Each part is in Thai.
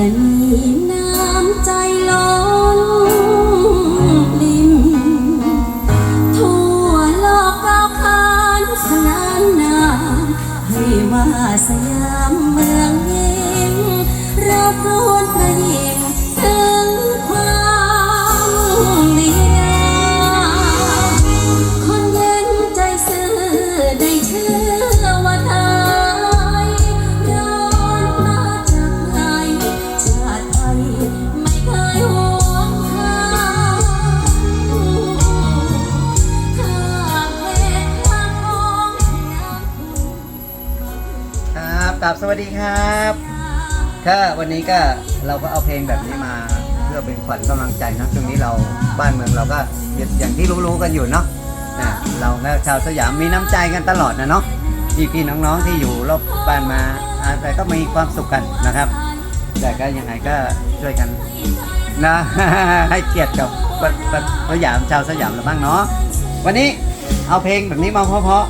และมีน สวัสดีครับก็วันนี้ก็เราก็เอาเพลงแบบนี้มา เพื่อเป็นขวัญกำลังใจนะช่วงนี้เราบ้านเมืองเราก็อย่างอย่างที่รู้ๆกันอยู่เนาะนะเราก็ชาวสยามมีน้ำใจกันตลอดนะเนาะพี่พี่ๆน้องๆที่อยู่รอบบ้านมาอาแต่ก็มีความสุขกันนะครับ แต่ก็ยังไงก็ช่วยกันนะให้เกียรติกับสยามชาวสยามเราบ้างเนาะวันนี้เอาเพลงแบบนี้มาเพราะ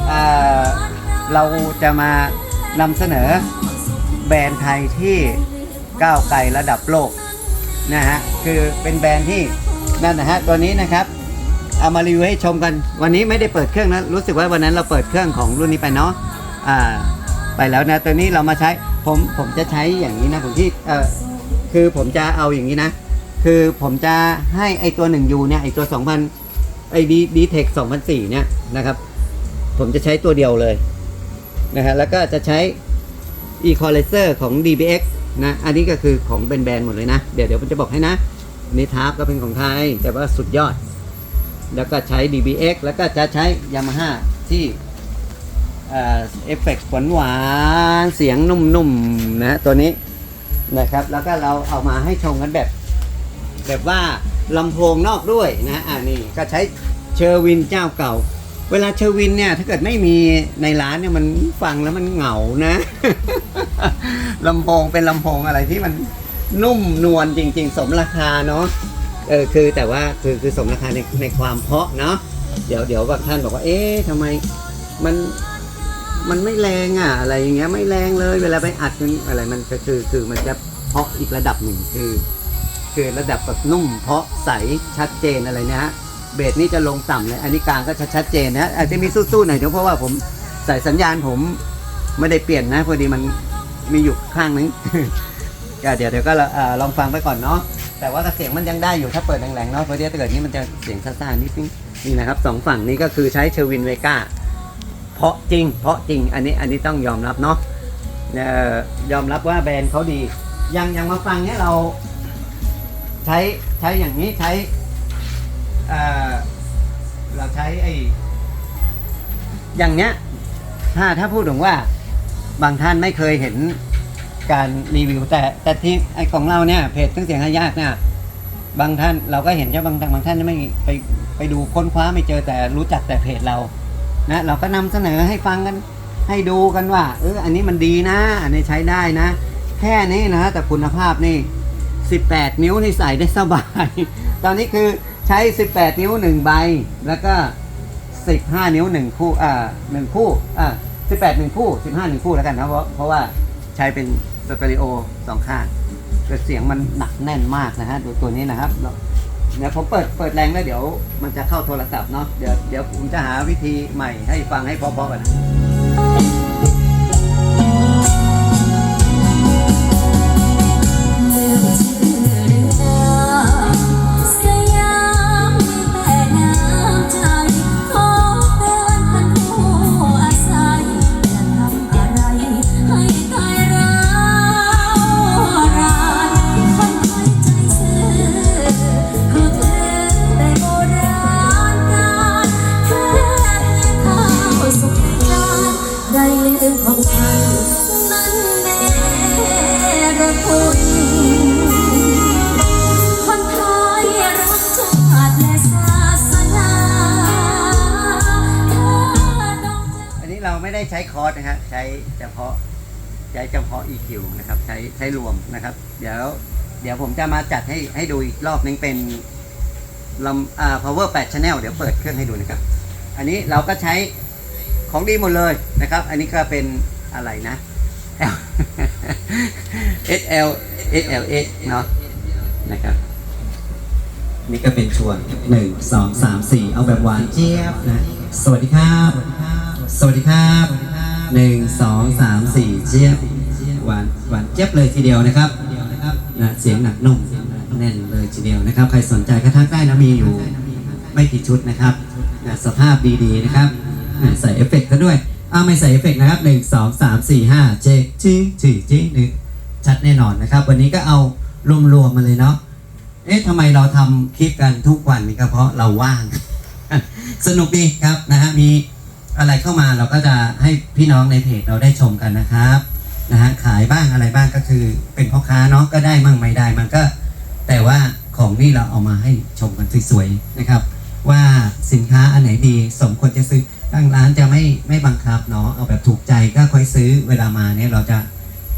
ๆเราจะมา นำเสนอแบรนด์ไทยที่ก้าวไกลระดับโลกนะฮะคือเป็นแบรนด์ที่นั่นนะฮะตัวนี้นะครับเอามารีวิวให้ชมกันวันนี้ไม่ได้เปิดเครื่องนะรู้สึกว่าวันนั้นเราเปิดเครื่องของรุ่นนี้ไปเนาะอ่าไปแล้วนะตัวนี้เรามาใช้ผมผมจะใช้อย่างนี้นะผมที่เออคือผมจะเอาอย่างนี้นะ คือผมจะให้ไอตัว 1 U เนี่ยไอตัว 2000ไอดีดีเทค2004เนี่ยนะครับผมจะใช้ตัวเดียวเลย นะฮะแล้วก็จะใช้ Equalizer ของ DBX นะ อันนี้ก็คือของแบรนด์หมดเลยนะ เดี๋ยวเดี๋ยวผมจะบอกให้นะนิทาร์ก็เป็นของไทย แต่ว่าสุดยอด แล้วก็ใช้ DBX แล้วก็จะใช้ Yamaha ที่เอ่อเอฟเฟกต์หวานเสียงนุ่มๆนะตัวนี้นะครับ แล้วก็เราเอามาให้ชมกันแบบ แบบว่าลำโพงนอกด้วยนะอ่านี่ก็ใช้เชอร์วินเจ้าเก่า เวลาเชอร์วินเนี่ย ถ้าเกิดไม่มีในร้านเนี่ยมันฟังแล้วมันเหงานะลำโพงเป็นลำโพงอะไรที่มันนุ่มนวลจริง ๆ สมราคาเนาะเออคือแต่ว่าคือคือสมราคาในในความเพาะเนาะเดี๋ยวเดี๋ยวบางท่านบอกว่า เอ๊ะทำไมมันมันไม่แรงอะ อะไรอย่างเงี้ยไม่แรงเลย เวลาไปอัดมันอะไรมันก็คือคือมันจะเพาะอีกระดับหนึ่งคือ คือระดับแบบนุ่มเพาะใสชัดเจนอะไรนะฮะ เบสนี่จะลงต่ำเลย อันนี้กลางก็ชัดเจนนะอาจจะมีสู้ๆหน่อยเดี๋ยวเพราะว่าผมใส่สัญญาณผมไม่ได้เปลี่ยนนะพอดีมันมีอยู่ข้างนึงก็เดี๋ยวเดี๋ยวก็ลองฟังไปก่อนเนาะแต่ว่าเสียงมันยังได้อยู่ถ้าเปิดแรงๆเนาะเพราะเดี๋ยวถ้าเกิดนี้มันจะเสียงซ่าๆนิดนึงนี่นะครับสองฝั่งนี้ก็คือใช้เชอร์วินเวก้าเพราะจริง เพราะจริงอันนี้อันนี้ต้องยอมรับเนาะยอมรับว่าแบรนด์เขาดียังยังมาฟังเนี้ยเราใช้ใช้อย่างนี้ใช้ เอ่อเราใช้ไอ้อย่างเนี้ย ถ้าถ้าพูดถึงว่า บางท่านไม่เคยเห็นการรีวิวแต่แต่ที่ไอ้ของเราเนี่ยเพจเครื่องเสียงหายากเนี่ยบางท่านเราก็เห็นใช่บางท่านบางท่านไม่ไปไปดูค้นคว้าไม่เจอแต่รู้จักแต่เพจเรานะเราก็นำเสนอให้ฟังกันให้ดูกันว่าเอออันนี้มันดีนะ อันนี้ใช้ได้นะ แค่นี้นะแต่คุณภาพนี่ 18 นิ้วนี่ใส่ได้สบาย ตอนนี้คือ ใช้ 18 นิ้ว 1 ใบ แล้วก็ 15 นิ้ว 1 คู่อ่า1คู่อ่า18 1 คู่ 15 1 คู่แล้วกันนะเพราะเพราะว่าใช้เป็นสเตอริโอสองข้างแต่เสียงมันหนักแน่นมากนะฮะดูตัวนี้นะครับเดี๋ยวผมเปิดเปิดแรงแล้วเดี๋ยวมันจะเข้าโทรศัพท์เนาะเดี๋ยวเดี๋ยวผมจะหาวิธีใหม่ให้ฟังให้เพอๆกันนะ ได้ใช้คอร์สนะฮะใช้เฉพาะใช้เฉพาะ EQ นะครับ ใช้ใช้รวมนะครับ เดี๋ยว เดี๋ยวผมจะมาจัดให้ให้ดูอีกรอบนึงเป็นลำอ่า power 8 channel เดี๋ยวเปิดเครื่องให้ดูนะครับ อันนี้เราก็ใช้ของดีหมดเลยนะครับ อันนี้ก็เป็นอะไรนะ SL SLX เนาะนะครับนี่ก็เป็นชวนหนึ่งสองสามสี่เอาแบบหวานเจี๊ยบนะ สวัสดีครับ สวัสดีครับหนึ่งสองสามสี่เจี๊ยบหวานหวานเจี๊ยบเลยทีเดียวนะครับนะเสียงหนักนุ่มแน่นเลยทีเดียวนะครับ ใครสนใจก็ทักได้นะมีอยู่ไม่กี่ชุดนะครับนะสภาพดีๆนะครับนะใส่เอฟเฟกต์ก็ด้วยอ้าไม่ใส่เอฟเฟกต์นะครับหนึ่งสองสามสี่ห้าเจ๊จี้จี้จี้หนึ่งชัดแน่นอนนะครับ วันนี้ก็เอารวมๆมาเลยเนาะเอ๊ะทำไมเราทำคลิปกันทุกวันนี่ก็เพราะเราว่าง สนุกดีครับนะฮะมี อะไรเข้ามาเราก็จะให้พี่น้องในเพจเราได้ชมกันนะครับนะฮะขายบ้างอะไรบ้างก็คือ เป็นพ่อค้าเนาะก็ได้มั่งไม่ได้มันก็ แต่ว่าของนี่เราเอามาให้ชมกันสวยๆนะครับ ว่าสินค้าอันไหนดีสมควรจะซื้อทางร้านจะไม่ไม่บังคับเนาะเอาแบบถูกใจก็ค่อยซื้อเวลามาเนี่ยเราจะ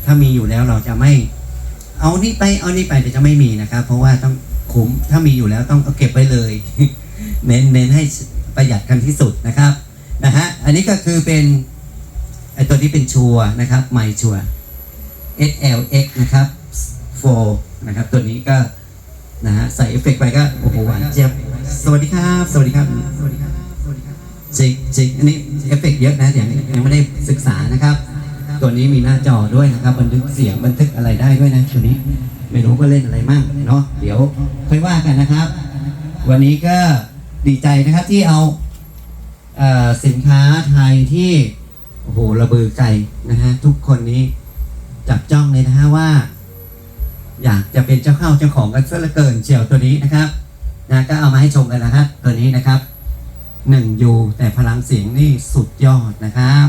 ถ้ามีอยู่แล้วเราจะไม่ เอานี่ไปเอานี่ไปเดี๋ยวจะไม่มีนะครับ เพราะว่าต้องคุ้มถ้ามีอยู่แล้วต้องเอาเก็บไว้เลย เน้นเน้นให้ประหยัดกันที่สุดนะครับ นะฮะ อันนี้ก็คือเป็นไอตัวที่เป็นชัวนะครับไมชัว SLX นะครับ 4 นะครับ ตัวนี้ก็นะฮะใส่เอฟเฟกต์ไปก็โอ้โหหวานเจี๊ยบสวัสดีครับ สวัสดีครับสวัสดีครับสวัสดีครับจิกจิกอันนี้เอฟเฟกต์เยอะนะอย่างยังไม่ได้ศึกษานะครับ ตัวนี้มีหน้าจอด้วยนะครับ บันทึกเสียงบันทึกอะไรได้ด้วยนะตัวนี้ไม่รู้ว่าเล่นอะไรมั่งเนาะเดี๋ยวค่อยว่ากันนะครับ วันนี้ก็ดีใจนะครับที่เอา สินค้าไทยที่โอ้โหระเบือไก่นะฮะทุกคนนี้จับจ้องเลยนะฮะว่า อยากจะเป็นเจ้าเข้าเจ้าของกันซะเหลือเกินเชียวตัวนี้นะครับนะก็เอามาให้ชมกันนะครับตัวนี้นะครับหนึ่งยูแต่พลังเสียงนี่สุดยอดนะครับ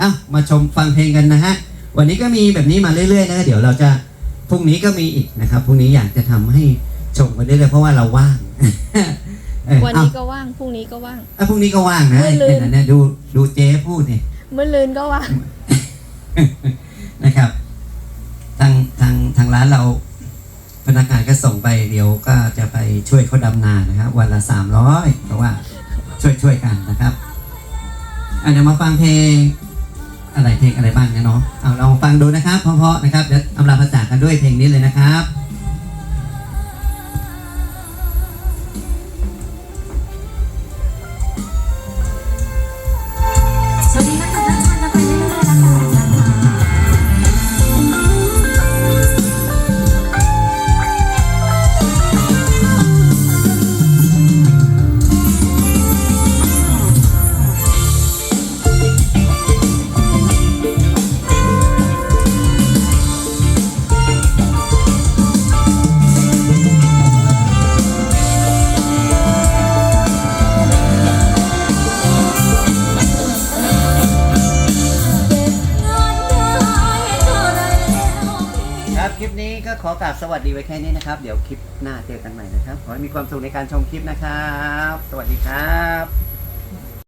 อ้ามาชมฟังเพลงกันนะฮะวันนี้ก็มีแบบนี้มาเรื่อยๆนะเดี๋ยวเราจะพรุ่งนี้ก็มีอีกนะครับพรุ่งนี้อยากจะทำให้ชมกันได้เลยๆเพราะว่าเราว่าง เออวันเอ้านี้ก็ว่าง พรุ่งนี้ก็ว่างอะพรุ่งนี้ก็ว่างนะไม่ลืมเนี่ยเนี่ยดูดูเจ๊พูดนี่ เมื่อลืนก็ว่าง นะครับ ทางทางทางร้านเราพนักงานก็ส่งไปเดี๋ยวก็จะไปช่วยเขาดำนานะครับ วันละสามร้อยเพราะว่าช่วยช่วยกันนะครับอันเดี๋ยวมาฟังเพลง อะไรเพลงอะไรบ้างนะเนาะเอาลองฟังดูนะครับเพราะๆนะครับเดี๋ยวอำลาภาษากันด้วยเพลงนี้เลยนะครับ ขอกราบสวัสดีไว้แค่นี้นะครับ เดี๋ยวคลิปหน้าเจอกันใหม่นะครับ ขอให้มีความสุขในการชมคลิปนะครับ สวัสดีครับ